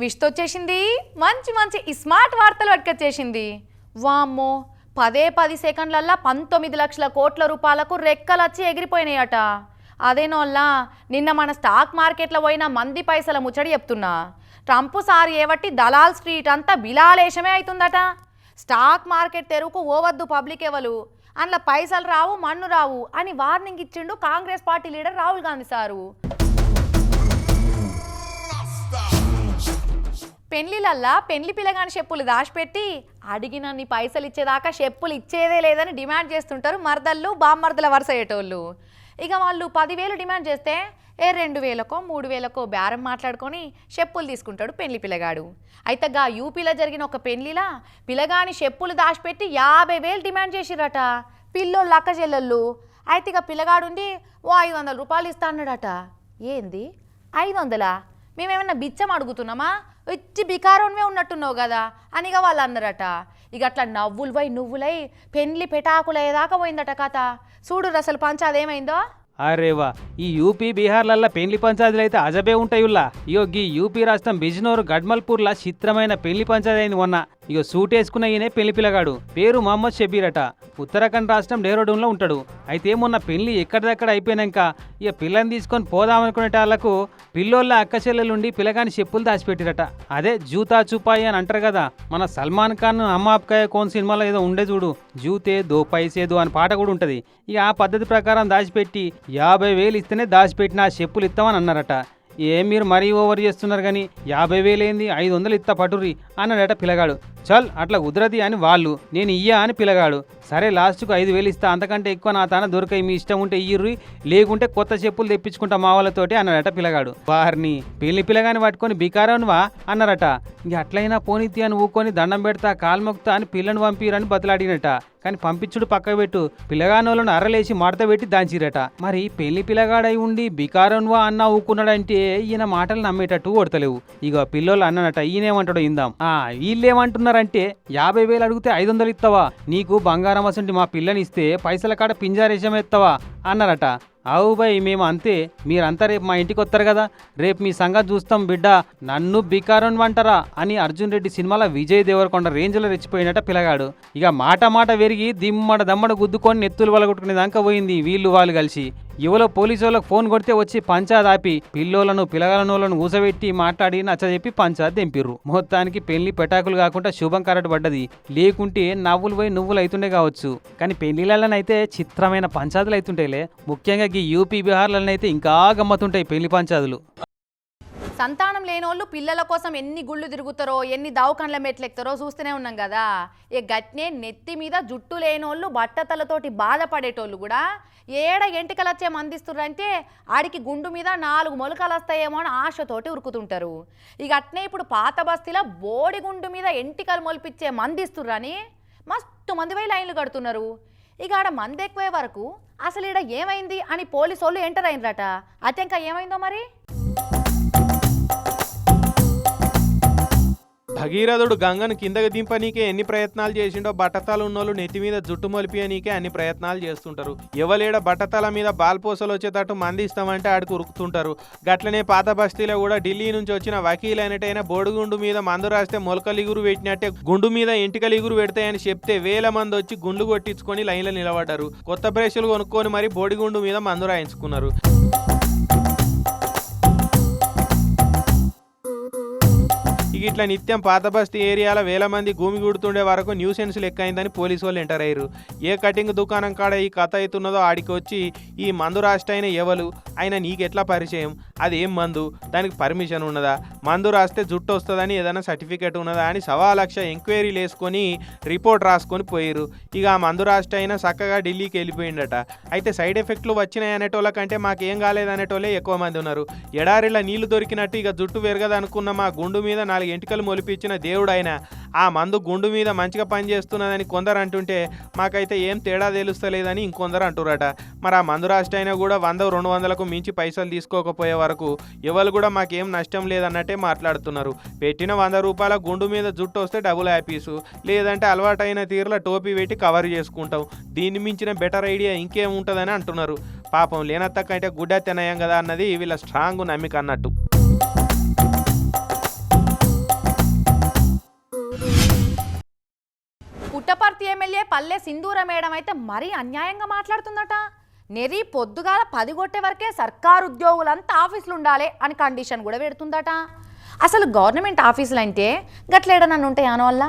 విష్తొచ్చేసింది? మంచి మంచి స్మార్ట్ వార్తలు పట్టుకొచ్చేసింది వామ్మో పదే పది సెకండ్లల్లా పంతొమ్మిది లక్షల కోట్ల రూపాయలకు రెక్కలొచ్చి ఎగిరిపోయినాయట. అదేనోల్లా నిన్న మన స్టాక్ మార్కెట్లో పోయిన మంది పైసల ముచ్చడి చెప్తున్నా. ట్రంప్ సార్ ఏవట్టి దలాల్ స్ట్రీట్ అంతా బిలాలేశమే అవుతుందట స్టాక్ మార్కెట్ తెరువుకు ఓవద్దు పబ్లిక్ ఎవలు? అందులో పైసలు రావు మన్ను రావు అని వార్నింగ్ ఇచ్చిండు Congress party leader Rahul Gandhi sir. పెళ్ళిలల్లా పెళ్ళి పిల్లగాని చెప్పులు దాచిపెట్టి అడిగినన్ని పైసలు ఇచ్చేదాకా చెప్పులు ఇచ్చేదే లేదని డిమాండ్ చేస్తుంటారు మరదళ్ళు బామ్మర్దల వరుస అయ్యేటోళ్ళు ఇక వాళ్ళు పదివేలు డిమాండ్ చేస్తే ఏ రెండు వేలకో మూడు వేలకో బేరం మాట్లాడుకొని చెప్పులు తీసుకుంటాడు పెళ్ళి పిల్లగాడు అయితే గా యూపీలో జరిగిన ఒక పెళ్ళిలా పిల్లగాని చెప్పులు దాచిపెట్టి యాభై వేలు డిమాండ్ చేసిరట. పిల్లోళ్ళు అక్క చెల్లెళ్ళు. అయితే ఇక పిల్లగాడుండి ఓ ఐదు వందల రూపాయలు ఇస్తా అన్నాడట. ఏంది? ఐదు వందలా? మేమేమన్నా బిచ్చం అడుగుతున్నామా? ఇచ్చి బికారంవే ఉన్నట్టున్నావు కదా? అనిగా వాళ్ళు అన్నారట ఇక అట్లా నవ్వులు పోయి నువ్వులై పెండ్లి పెటాకులయ్యేదాకా పోయిందట కథ. చూడు అసలు పంచ అదేమైందో అరేవా ఈ యూపీ బీహార్లల్లా పెళ్ళి పంచాయతీలు అయితే అజబే ఉంటాయుల్లా. ఇగో గీ యూపీ రాష్ట్రం బిజ్నోర్ గడ్మల్పూర్లా చిత్రమైన పెళ్ళి పంచాయతీ అయింది మొన్న. ఇగో సూట్ వేసుకున్న ఈయనే పెళ్ళి పిల్లగాడు. పేరు మహమ్మద్ షబీర్ అట. ఉత్తరాఖండ్ రాష్ట్రం డేరోడూన్లో ఉంటాడు. అయితే మొన్న పెళ్ళి ఎక్కడిదక్కడ అయిపోయినాక ఇక పిల్లని తీసుకొని పోదామనుకునే వాళ్ళకు పిల్లోళ్ళ అక్కచెల్లెలుండి పిల్లగాని చెప్పులు దాచిపెట్టిరట. అదే జూతా చూపాయి అని అంటారు కదా మన సల్మాన్ ఖాన్ అమ్మాప్కాయ్ కోన్ సినిమాలో ఏదో ఉండే చూడు జూతే దో పైసేదు అని పాట కూడా ఉంటుంది. ఇక ఆ పద్ధతి ప్రకారం దాచిపెట్టి యాభై వేలు ఇస్తేనే దాచిపెట్టిన ఆ చెప్పులు ఇస్తామని అన్నారట. ఏం మీరు మరీ ఓవర్ చేస్తున్నారు కానీ యాభై వేలేంది ఐదు వందలు ఇత్త పటుర్రి అన్నాడట పిల్లగాడు. చల్ అట్లా కుదరది అని వాళ్ళు. నేను ఇయ్యా అని పిలగాడు. సరే లాస్ట్కు ఐదు వేలు ఇస్తా అంతకంటే ఎక్కువ నా తాన దొరకాయి మీ ఇష్టం ఉంటే ఇయ్యుర్రి లేకుంటే కొత్త చెప్పులు తెప్పించుకుంటా మా వాళ్ళతోటి అన్నాడట పిలగాడు. వారిని పెళ్ళి పిల్లగాని పట్టుకొని బికారనువా అన్నారట. ఇంక అట్లయినా పోనీతి అని ఊకొని దండం పెడతా కాల్మొక్తా అని పిల్లని పంపిరని బతలాడినట. కానీ పంపించుడు పక్క పెట్టు పిల్లగానోళ్ళను అరలేసి మడత పెట్టి దాంచిరట. మరి పెళ్ళి పిల్లగాడై ఉండి బికారన్వా అన్న ఊకున్నాడంటే ఈయన మాటలు నమ్మేటట్టు కొడతలేవు ఇక పిల్లోళ్ళు అన్ననట ఈయనేమంటాడో ఇందాం ఆ వీళ్ళేమంటున్నారంటే యాభై వేలు అడిగితే ఐదు వందలు ఇస్తావా? నీకు బంగారం అసంటి మా పిల్లని ఇస్తే పైసల కాడ పింజారేషమేస్తావా అన్నారట. అవు బాయ్ మేము అంతే. మీరంతా రేపు మా ఇంటికి వస్తారు కదా. రేపు మీ సంగతి చూస్తాం బిడ్డ. నన్ను బికారం అంటారా అని అర్జున్ రెడ్డి సినిమాలో విజయ్ దేవరకొండ రేంజ్లో రెచ్చిపోయినట పిల్లగాడు. ఇక మాట మాట పెరిగి దిమ్మడ దమ్మడ గుద్దుకొని నెత్తులు వలగొట్టుకునే దాకా పోయింది వీళ్ళు వాళ్ళు కలిసి. యువలో పోలీసు వాళ్ళకి ఫోన్ కొడితే వచ్చి పంచాయత్ ఆపి పిల్లోలను పిల్లగాలనోళ్ళను ఊసబెట్టి మాట్లాడి నచ్చజెప్పి పంచాయత్ దింపిర్రు. మొత్తానికి పెళ్ళి పెటాకులు కాకుండా శుభం కరట పడ్డది లేకుంటే నవ్వులు పోయి నువ్వులు అవుతుండే కావచ్చు. కానీ పెళ్ళిళ్ళనైతే చిత్రమైన పంచాయతీలు అవుతుంటాయిలే ముఖ్యంగా ఈ యూపీ బీహార్లనైతే ఇంకా గమ్మతుంటాయి పెళ్ళి పంచాయతీలు సంతానం లేనోళ్ళు పిల్లల కోసం ఎన్ని గుళ్ళు తిరుగుతారో ఎన్ని దావకండ్ల మెట్లు ఎక్కుతారో చూస్తూనే ఉన్నాం కదా. ఇక గట్నే నెత్తి మీద జుట్టు లేనోళ్ళు బట్టతలతోటి బాధపడేటోళ్ళు కూడా ఏడ ఎంటికలు వచ్చే మందిస్తుర్రంటే ఆడికి గుండు మీద నాలుగు మొలకలు వస్తాయేమో అని ఆశతోటి ఉరుకుతుంటారు. ఇక అట్నే ఇప్పుడు పాత బస్తీలో బోడి గుండు మీద ఎంటికలు మొలిపించే మందిస్తుర్రని మస్తు మంది పోయి లైన్లు కడుతున్నారు. ఇక ఆడ మంది ఎక్కువే వరకు అసలు ఈడ ఏమైంది అని పోలీసు వాళ్ళు ఎంటర్ అయినరట. అయితే ఏమైందో మరి? భగీరథుడు గంగను కిందకి దింపనీకే ఎన్ని ప్రయత్నాలు చేసిండో బట్టతల ఉన్నోళ్ళు నెత్తి మీద జుట్టు మొలిపియనీకే అన్ని ప్రయత్నాలు చేస్తుంటారు. ఎవలేడ బట్టతల మీద బాల్పోసలు వచ్చేటట్టు మందిస్తామంటే ఆడికి ఉరుకుతుంటారు. గట్లనే పాత బస్తీలో కూడా ఢిల్లీ నుంచి వచ్చిన వకీల్ అయినట్టయినా బోడిగుండు మీద మందు రాస్తే మొలకలిగురు పెట్టినట్టే గుండు మీద ఎంటికలిగురు పెడతాయని చెప్తే వేల మంది వచ్చి గుండు కొట్టించుకొని లైన్లో నిలబడ్డారు. కొత్త బ్రష్లు కొనుక్కొని మరి బోడిగుండు మీద మందు రాయించుకున్నారు. ఇట్లా నిత్యం పాత బస్తీ ఏరియాలో వేల మంది భూమి గుడుతుండే వరకు న్యూసెన్స్ లెక్కైందని పోలీసు వాళ్ళు ఎంటర్ అయ్యారు. ఏ కటింగ్ దుకాణం కాడ ఈ కథ అవుతున్నదో ఆడికి వచ్చి ఈ మందు రాష్ట్రైన ఎవలు? ఆయన నీకెట్లా పరిచయం? అది ఏం మందు? దానికి పర్మిషన్ ఉన్నదా? మందు రాస్తే జుట్టు వస్తుందని ఏదైనా సర్టిఫికేట్ ఉన్నదా అని సవా లక్ష ఎంక్వైరీలు వేసుకొని రిపోర్ట్ రాసుకొని పోయిరు ఇక ఆ మందు రాష్ట్ర అయినా చక్కగా ఢిల్లీకి వెళ్ళిపోయిండట. అయితే సైడ్ ఎఫెక్ట్లు వచ్చినాయి అనేటోళ్ళ కంటే మాకేం కాలేదు అనేటోళ్ళే ఎక్కువ మంది ఉన్నారు. ఎడారిలో నీళ్ళు దొరికినట్టు ఇక జుట్టు పెరగదనుకున్న మా గుండు మీద నాలుగు ఎంటికలు మొలిపించిన దేవుడు ఆయన ఆ మందు గుండు మీద మంచిగా పనిచేస్తున్నదని కొందరు అంటుంటే మాకైతే ఏం తేడా తెలుస్తలేదని ఇంకొందరు అంటురట మరి ఆ మందు రాష్ట్ర అయినా కూడా వంద రెండు వందలకు మించి పైసలు తీసుకోకపోయే వరకు ఎవరు కూడా మాకేం నష్టం లేదన్నట్టే మాట్లాడుతున్నారు. పెట్టిన వంద రూపాయల గుండు మీద జుట్టు వస్తే డబుల్ హ్యాపీసు లేదంటే అలవాటైన తీరులో టోపీ పెట్టి కవర్ చేసుకుంటాం. దీన్ని మించిన బెటర్ ఐడియా ఇంకేం ఉంటుందని అంటున్నారు. పాపం లేనత్త కంటే గుడ్డ తినయం కదా అన్నది వీళ్ళ స్ట్రాంగ్ నమ్మిక అన్నట్టు. పుట్టపర్తి ఎమ్మెల్యే పల్లె సింధూర మేడం అయితే మరీ అన్యాయంగా మాట్లాడుతుందట. నెరి పొద్దుగాల పది కొట్టే వరకే సర్కారు ఉద్యోగులంతా ఆఫీసులు ఉండాలి అని కండిషన్ కూడా పెడుతుందట. అసలు గవర్నమెంట్ ఆఫీసులు అంటే గట్లేడనన్ను ఉంటాయి వల్ల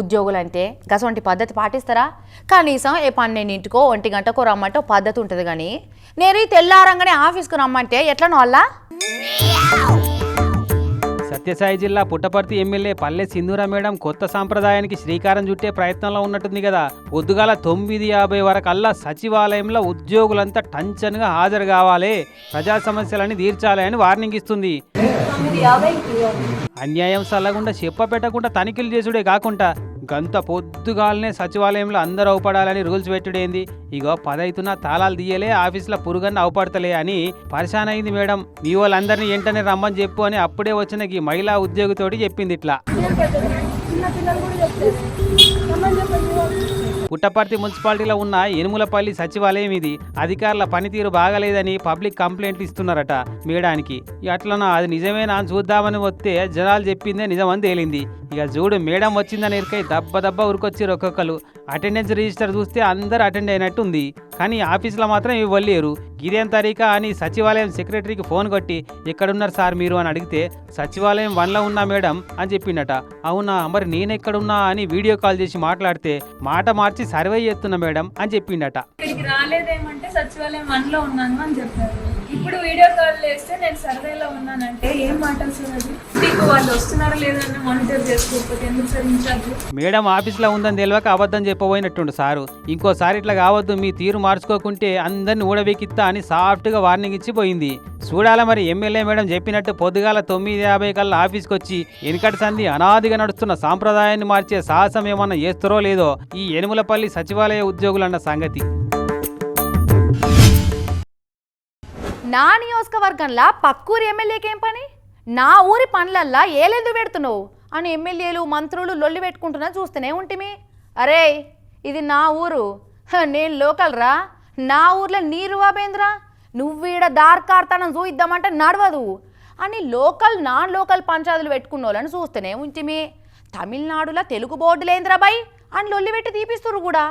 ఉద్యోగులంటే గసవంటి పద్ధతి పాటిస్తారా? కనీసం ఏ పన్నెండింటికో ఒంటి గంటకో రమ్మంటే పద్ధతి ఉంటుంది కానీ నేరీ తెల్లారంగానే ఆఫీస్కు రమ్మంటే ఎట్లనో వల్ల సత్యసాయి జిల్లా పుట్టపర్తి ఎమ్మెల్యే పల్లె సింధూర మేడం కొత్త సాంప్రదాయానికి శ్రీకారం చుట్టే ప్రయత్నంలో ఉన్నట్టుంది కదా. పొద్దుగాల తొమ్మిది యాభై వరకల్లా సచివాలయంలో ఉద్యోగులంతా టంచన్గా హాజరు కావాలి. ప్రజా సమస్యలని తీర్చాలి అని వార్నింగ్ ఇస్తుంది. అన్యాయం సల్లకుండా చెప్ప పెట్టకుండా తనిఖీలు చేసుడే కాకుండా గంత పొద్దుగాలనే సచివాలయంలో అందరూ అవపడాలని రూల్స్ పెట్టుడేంది? ఇగో పదైతున్న తాళాలు తీయలే ఆఫీసులో పురుగన్న అవపడతలే అని పరిశాన్ అయింది మేడం. మీ వాళ్ళందరినీ వెంటనే రమ్మని చెప్పు అని అప్పుడే వచ్చిన ఈ మహిళా ఉద్యోగితోటి చెప్పింది ఇట్లా. పుట్టపర్తి మున్సిపాలిటీలో ఉన్న ఎనుములపల్లి సచివాలయం ఇది. అధికారుల పనితీరు బాగలేదని పబ్లిక్ కంప్లైంట్లు ఇస్తున్నారట మేడానికి. ఇక అట్లనా అది నిజమేనా అని చూద్దామని వస్తే జనాలు చెప్పిందే నిజమని తేలింది. ఇక చూడు మేడం వచ్చిందని ఇరికై దబ్బ దబ్బ ఉరికొచ్చారు ఒక్కొక్కరు. అటెండెన్స్ రిజిస్టర్ చూస్తే అందరు అటెండ్ అయినట్టు ఉంది కానీ ఆఫీసులో మాత్రం ఇవ్వలేరు. ఇదేం తరీకా అని సచివాలయం సెక్రటరీకి ఫోన్ కొట్టి ఎక్కడున్నారు సార్ మీరు? అని అడిగితే సచివాలయం వన్లో ఉన్నా మేడం అని చెప్పిండట. అవునా మరి నేనెక్కడున్నా? అని వీడియో కాల్ చేసి మాట్లాడితే మాట మార్చి సర్వే చేస్తున్నా మేడం అని చెప్పిండట. ఇక్కడికి రాలేదేమంటే సచివాలయం వన్లో ఉన్నాను అని చెప్పారు. ఇప్పుడు వీడియో కాల్ చేస్తే నేను సర్వేలో ఉన్నానంటే ఏం మాటలు సార్ అది? మీకు వాళ్ళు వస్తున్నారా లేదా అని మానిటర్ చేసుకోకపోతే ఎందుకు సార్ ఇన్ఛార్జ్ మేడం ఆఫీస్లో ఉందని తెలియక అబద్ధం చెప్పబోయినట్టుండు సారు. ఇంకోసారి ఇట్లా కావద్దు మీ తీరు మార్చుకోకుంటే అందరిని ఊడబెకిత్తా అని సాఫ్ట్గా వార్నింగ్ ఇచ్చి పోయింది. చూడాల మరి ఎమ్మెల్యే మేడం చెప్పినట్టు పొద్దుగాల తొమ్మిది యాభై కల్లా ఆఫీస్కి వచ్చి వెనుకటి సంధి అనాదిగా నడుస్తున్న సాంప్రదాయాన్ని మార్చే సాహసం ఏమన్నా చేస్తారో లేదో ఈ ఎనుమలపల్లి సచివాలయ ఉద్యోగులన్న సంగతి. నా నియోజకవర్గంలో పక్కూరి ఎమ్మెల్యేకి ఏం పని? నా ఊరి పనులల్లా ఏలేందు పెడుతున్నావు? అని ఎమ్మెల్యేలు మంత్రులు లొల్లి పెట్టుకుంటున్నా చూస్తూనే ఉంటిమి. అరే ఇది నా ఊరు. నేను లోకల్ రా. నా ఊర్లో నీరు వాబేంద్రా నువ్వీడ దార్కార్తనం చూయిద్దామంటే నడవదు. అని లోకల్ నాన్ లోకల్ పంచాయతీలు పెట్టుకున్న వాళ్ళని చూస్తూనే ఉంటిమి. తమిళనాడులో తెలుగు బోర్డులేంద్రా బాయ్ అని లొల్లి పెట్టి తీపిస్తురు కూడా.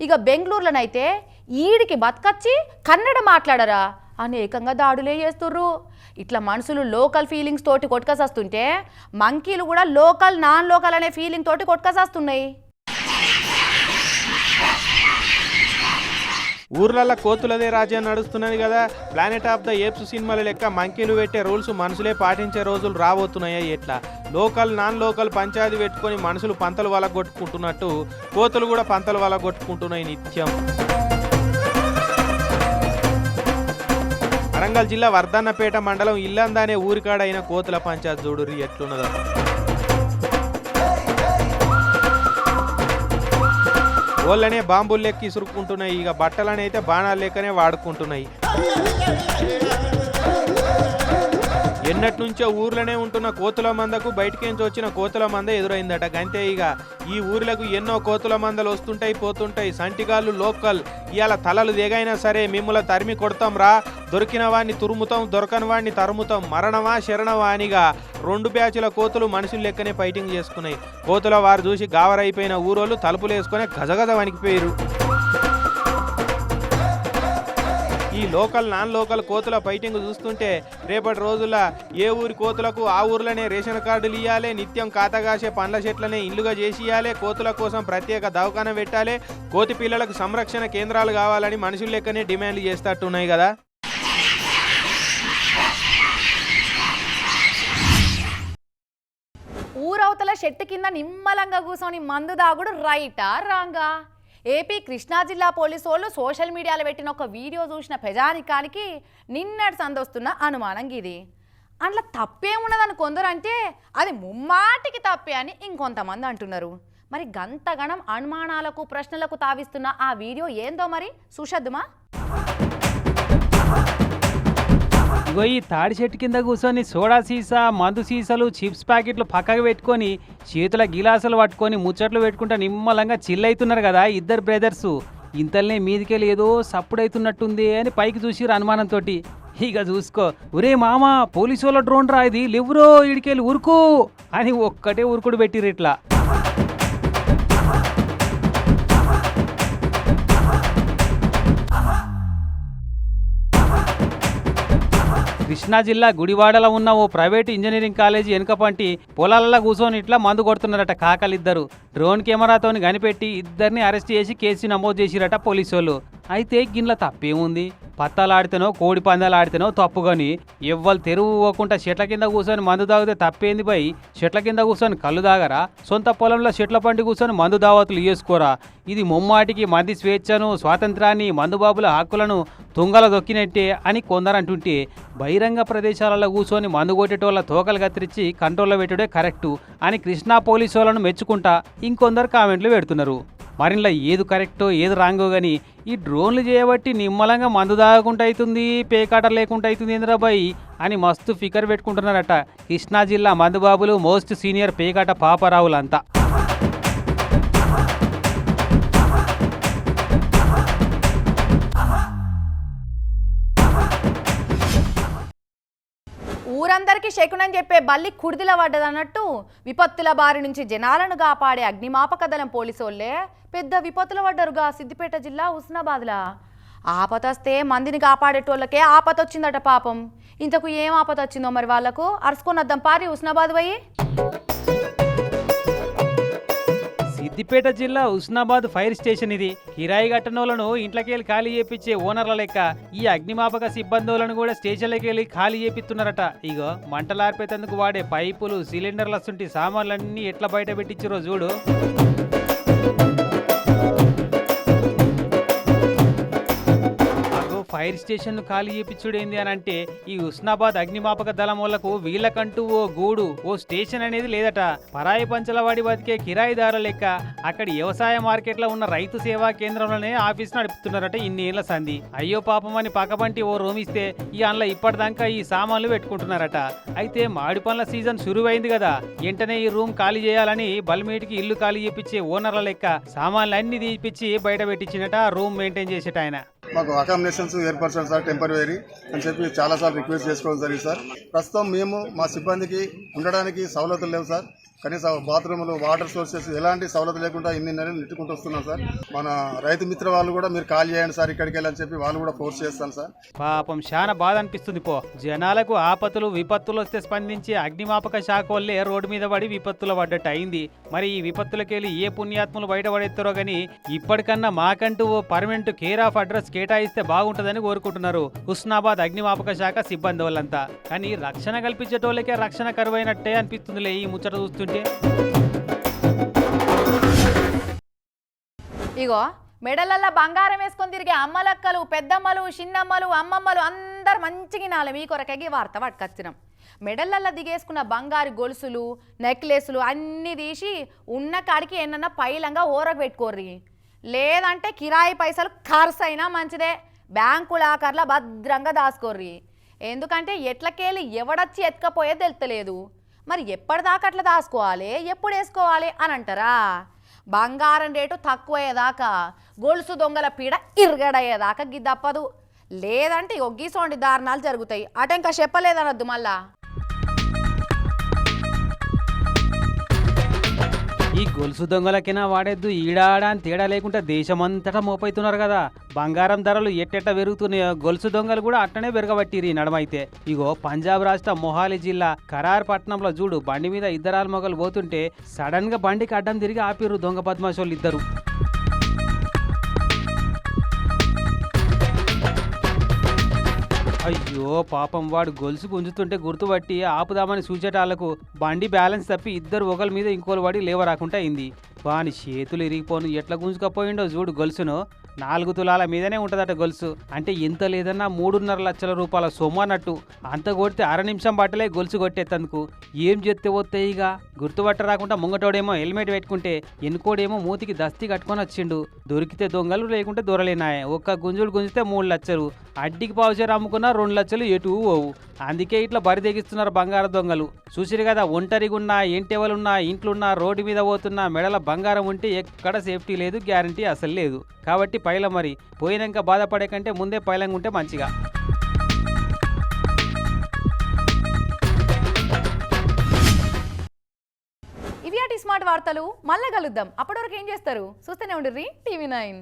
ఇక బెంగళూరులోనైతే ఈడికి బతకచ్చి కన్నడ మాట్లాడరా. అని ఏకంగా దాడులే చేస్తుర్రు. ఇట్లా మనుషులు లోకల్ ఫీలింగ్స్ తోటి కొట్టుకసేస్తుంటే మంకీలు కూడా లోకల్ నాన్ లోకల్ అనే ఫీలింగ్ తోటి కొట్టుకసేస్తున్నాయి ఊర్లల్లో కోతులదే రాజ్యం నడుస్తున్నది కదా. ప్లానెట్ ఆఫ్ ద ఏప్స్ సినిమాల లెక్క మంకీలు పెట్టే రూల్స్ మనుషులే పాటించే రోజులు రాబోతున్నాయా ఎట్లా? లోకల్ నాన్ లోకల్ పంచాయతీ పెట్టుకొని మనుషులు పంతలు వల కొట్టుకుంటున్నట్టు కోతులు కూడా పంతలు వల కొట్టుకుంటున్నాయి నిత్యం. వరంగల్ జిల్లా వర్ధన్నపేట మండలం ఇల్లందానే ఊరికాడైన కోతుల పంచాయత్ చూడురి ఎట్లున్నదో. ఓళ్ళనే బాంబులు లెక్క ఇసురుకుంటున్నాయి ఇక బట్టలనైతే బాణాలు లెక్కనే వాడుకుంటున్నాయి. నిన్నటి నుంచో ఊర్లోనే ఉంటున్న కోతుల మందకు బయటికించి వచ్చిన కోతుల మంద ఎదురైందట. గంతే ఇక ఈ ఊర్లకు ఎన్నో కోతుల మందలు వస్తుంటాయి పోతుంటాయి. సంటిగాళ్ళు లోకల్. ఇవాళ తలలు దిగైనా సరే మిమ్మల్ని తరిమి కొడతాం రా. దొరికిన వాడిని తురుముతాం దొరకని వాడిని తరుముతాం. మరణమా శరణమా అనిగా రెండు బ్యాచ్ల కోతులు మనుషులు లెక్కనే ఫైటింగ్ చేసుకున్నాయి. కోతుల వారు చూసి గావరైపోయిన ఊరోళ్ళు తలుపులు వేసుకొని గజగజ వణికిపోయారు ఈ లోకల్ నాన్ లోకల్ కోతుల ఫైటింగ్ చూస్తుంటే రేపటి రోజుల్లో ఏ ఊరి కోతులకు ఆ ఊర్లోనే రేషన్ కార్డులు ఇవ్వాలి నిత్యం కాతగాసే పండ్ల చెట్లనే ఇల్లుగా చేసి ఇవ్వాలి కోతుల కోసం ప్రత్యేక దవాఖాన పెట్టాలి కోతి పిల్లలకు సంరక్షణ కేంద్రాలు కావాలని మనుషుల లెక్కనే డిమాండ్లు చేస్తట్టున్నాయి కదా. ఊరవతల చెట్టు కింద నిమ్మలంగా కూర్చొని మందు దాగుడు రైటా రాంగా? ఏపీ కృష్ణా జిల్లా పోలీసు వాళ్ళు సోషల్ మీడియాలో పెట్టిన ఒక వీడియో చూసిన ప్రజానికానికి నిన్నటి సందొస్తున్న అనుమానం ఇది. అందులో తప్పేమున్నదని కొందరు అంటే అది ముమ్మాటికి తప్పే అని ఇంకొంతమంది అంటున్నారు. మరి గంతగణం అనుమానాలకు ప్రశ్నలకు తావిస్తున్న ఆ వీడియో ఏందో మరి? సుషద్దుమా ఇగో ఈ తాడి చెట్టు కింద కూర్చొని సోడా సీసా మందు సీసాలు చిప్స్ ప్యాకెట్లు పక్కకు పెట్టుకొని చేతుల గిలాసులు పట్టుకొని ముచ్చట్లు పెట్టుకుంటా నిమ్మలంగా చిల్ అవుతున్నారు కదా ఇద్దరు బ్రదర్స్. ఇంతల్నే మీదికెళ్ళి ఏదో సప్పుడైతున్నట్టుంది అని పైకి చూసిరు అనుమానంతో ఇక చూసుకో. ఒరే మామ పోలీసు వాళ్ళ డ్రోన్ రా ఇది. లివ్రో ఇడికెళ్ళి ఉరుకు అని ఒక్కటే ఉరుకుడు పెట్టిరు ఇట్లా. కృష్ణా జిల్లా గుడివాడలో ఉన్న ఓ ప్రైవేట్ ఇంజనీరింగ్ కాలేజీ వెనుకపంటి పొలాలలో కూర్చొని ఇట్లా మందు కొడుతున్నారట కాకలిద్దరు. డ్రోన్ కెమెరాతోని కనిపెట్టి ఇద్దరిని అరెస్ట్ చేసి కేసు నమోదు చేసిరట పోలీసు అయితే గిన్నెల తప్పేముంది? పత్తాలాడితేనో కోడి పందాలు ఆడితేనో తప్పు ఎవ్వరు తెరువు పోకుండా చెట్ల కింద కూర్చొని మందు తాగితే తప్పేంది పోయి చెట్ల కింద కూర్చొని కళ్ళు తాగరా? సొంత పొలంలో చెట్ల పండి కూర్చొని మందు దావతులు చేసుకోరా ఇది ముమ్మాటికి మంది స్వేచ్ఛను స్వాతంత్రాన్ని మందుబాబుల హక్కులను తుంగల దొక్కినట్టే అని కొందరు అంటుంటే బహిరంగ ప్రదేశాలలో కూర్చొని మందు కొట్టేటోళ్ళ తోకలు కత్తిరించి కంట్రోల్లో పెట్టడే కరెక్టు అని కృష్ణా పోలీసు వాళ్ళను మెచ్చుకుంటా ఇంకొందరు కామెంట్లు పెడుతున్నారు. మరిలా ఏది కరెక్టో ఏది రాంగో కానీ ఈ డ్రోన్లు చేయబట్టి నిమ్మలంగా మందు తాగకుండా అవుతుంది పేకాట లేకుండా అవుతుంది ఇంద్రాబాయి అని మస్తు ఫికర్ పెట్టుకుంటున్నారట. కృష్ణా జిల్లా మందుబాబులు మోస్ట్ సీనియర్ పేకాట పాపరావులంతా ఊరందరికీ శకునం చెప్పే బల్లి కుడిదిల పడ్డదన్నట్టు విపత్తుల బారి నుంచి జనాలను కాపాడే అగ్నిమాపక దళం పోలీసోళ్ళే పెద్ద విపత్తుల పడ్డరుగా సిద్దిపేట జిల్లా హుస్నాబాద్లా. ఆపతొస్తే మందిని కాపాడేటోళ్ళకే ఆపత వచ్చిందట పాపం. ఇంతకు ఏం ఆపత వచ్చిందో మరి వాళ్ళకు అద్దం పారి హుస్నాబాద్ పోయి. సిద్దిపేట జిల్లా ఉస్నాబాద్ ఫైర్ స్టేషన్ ఇది. కిరాయి కట్టనోళ్ళను ఇంట్లోకెళ్ళి ఖాళీ చేపించే ఓనర్ల లెక్క ఈ అగ్నిమాపక సిబ్బందులను కూడా స్టేషన్లకి వెళ్ళి ఖాళీ చేపిస్తున్నారట. ఇగో మంటలార్పేతందుకు వాడే పైపులు సిలిండర్ల సుంటి సామాన్లన్నీ ఎట్లా బయట పెట్టించారో చూడు. ఫైర్ స్టేషన్ ఖాళీ చేయించుడేంది అని అంటే ఈ ఉస్నాబాద్ అగ్నిమాపక దళం వాళ్ళకు వీళ్ళకంటూ ఓ గూడు ఓ స్టేషన్ అనేది లేదట. పరాయి పంచలవాడి బతికే కిరాయిదారు లెక్క. అక్కడ వ్యవసాయ మార్కెట్లో ఉన్న రైతు సేవా కేంద్రంలోనే ఆఫీస్ నడుపుతున్నారట ఇన్నేళ్ళ సంధి. అయ్యో పాపం అని పక్కబంటి ఓ రూమ్ ఇస్తే ఈ అందులో ఇప్పటిదాకా ఈ సామాన్లు పెట్టుకుంటున్నారట. అయితే మాడి పండ్ల సీజన్ శురువైంది కదా. వెంటనే ఈ రూమ్ ఖాళీ చేయాలని బల్మేటికి ఇల్లు ఖాళీ చేయించే ఓనర్ల లెక్క సామాన్లు అన్ని తీపిచ్చి బయట పెట్టించినట రూమ్ మెయింటైన్ చేసేట ఆయన. మాకు అకామిడేషన్స్ ఏర్పరచాలి సార్ టెంపరీ అని చెప్పి చాలాసార్లు రిక్వెస్ట్ చేసుకోవడం జరిగింది సార్. ప్రస్తుతం మేము మా సిబ్బందికి ఉండడానికి సవలతులు లేవు సార్. కనీసం బాత్రూములు వాటర్ సోర్సెస్ ఎలాంటి సౌలత లేకుండా ఇన్ని నెలలు నెట్టుకుంటూ వస్తున్నాం సార్. మన రైతు మిత్ర వాళ్ళు కూడా మీరు కాల్ చేయండి సార్ ఇక్కడికి వెళ్ళని చెప్పి వాళ్ళు కూడా ఫోర్స్ చేస్తాను సార్. పాపం చాలా బాధ అనిపిస్తుంది పో. జనాలకు ఆపతులు విపత్తులు వస్తే స్పందించి అగ్నిమాపక శాఖ వల్లే రోడ్డు మీద పడి విపత్తులు పడ్డట్టు అయింది మరి ఈ విపత్తులకెళ్ళి ఏ పుణ్యాత్ములు బయటపడేస్తారో గానీ ఇప్పటికన్నా మాకంటూ ఓ పర్మనెంట్ కేర్ ఆఫ్ అడ్రస్ కేటాయిస్తే బాగుంటుందని కోరుకుంటున్నారు హుస్నాబాద్ అగ్నిమాపక శాఖ సిబ్బంది వాళ్ళంతా. కానీ రక్షణ కల్పించేటోళ్ళకే రక్షణ కరువైనట్టే అనిపిస్తుందిలే ఈ ముచ్చట చూస్తుంటే. ఇగో మెడలల్లో బంగారం వేసుకొని తిరిగే అమ్మలక్కలు పెద్దమ్మలు చిన్నమ్మలు అమ్మమ్మలు అందరు మంచిగా నాలు మీ కొరకగి వార్త పట్టుకొచ్చినాం. మెడలల్లో దిగేసుకున్న బంగారు గొలుసులు నెక్లెస్లు అన్నీ తీసి ఉన్న కాడికి ఎన్నన్నా పైలంగా ఊరకు పెట్టుకోర్రి. లేదంటే కిరాయి పైసలు ఖర్చు అయినా మంచిదే. బ్యాంకు లాకర్ల భద్రంగా దాచుకోర్రి. ఎందుకంటే ఎట్లకేళ్ళు ఎవడొచ్చి ఎత్తుకపోయే తెలుతలేదు మరి ఎప్పటిదాకా అట్లా దాచుకోవాలి? ఎప్పుడు వేసుకోవాలి అని అంటారా? బంగారం రేటు తక్కువయ్యేదాకా గొలుసు దొంగల పీడ ఇరగడయ్యేదాకా గిద్దప్పదు. లేదంటే ఒగ్గీసోండి దారుణాలు జరుగుతాయి. అట ఇంకా చెప్పలేదనొద్దు మళ్ళా. ఈ గొలుసు దొంగలకైనా వాడేద్దు ఈడాడా అని తేడా లేకుండా దేశమంతటా మోపైతున్నారు కదా. బంగారం ధరలు ఎట్టెట్ట పెరుగుతున్నాయో గొలుసు దొంగలు కూడా అట్టనే పెరగబట్టిరి ఈ నడమైతే. ఇగో పంజాబ్ రాష్ట్ర మొహాలి జిల్లా కరార్ పట్నంలో చూడు బండి మీద ఇద్దరాలు మొగలు పోతుంటే సడన్గా బండికి అడ్డం తిరిగి ఆపిర్రు దొంగ పద్మాశోళ్ళు ఇద్దరు. అయ్యో పాపం వాడు గొలుసు గుంజుతుంటే గుర్తుపట్టి ఆపుదామని సూచేటాలకు బండి బ్యాలెన్స్ తప్పి ఇద్దరు ఒకరి మీద ఇంకోరు పడి లేవరాకుండా అయింది. వాని చేతులు ఇరిగిపోను ఎట్లా గుంజుకపోయిండో చూడు గొలుసును. నాలుగు తులాల మీదనే ఉంటుందట గొలుసు. అంటే ఇంత లేదన్నా మూడున్నర లక్షల రూపాయల సొమ్ము అన్నట్టు. అంత కొడితే అర నిమిషం బట్టలే గొలుసు కొట్టేతందుకు. ఏం చెప్తే వస్తాయిగా ఇక? గుర్తుపట్ట రాకుండా ముంగటోడేమో హెల్మెట్ పెట్టుకుంటే ఎన్కోడేమో మూతికి దస్తి కట్టుకొని వచ్చిండు. దొరికితే దొంగలు లేకుంటే దొరలేనాయ. ఒక్క గుంజులు గుంజితే మూడు లక్షలు అడ్డికి పావుచేరు అమ్ముకున్నా రెండు లక్షలు ఎటు పోవు. అందుకే ఇట్లా బరి తెగిస్తున్నారు బంగారు దొంగలు. చూసిరు కదా ఒంటరిగున్నా ఇంటెవలున్నా ఇంట్లున్నా రోడ్డు మీద పోతున్నా మెడల బంగారం ఉంటే ఎక్కడ సేఫ్టీ లేదు గ్యారంటీ అసలు లేదు. కాబట్టి పైల మరి. పోయినాక బాధపడే కంటే ముందే పైలంగా ఉంటే మంచిగా. ఇవి స్మార్ట్ వార్తలు మళ్ళీ కలుద్దాం. అప్పటి వరకు ఏం చేస్తారు? చూస్తూనే ఉండుర్రి. TV nine.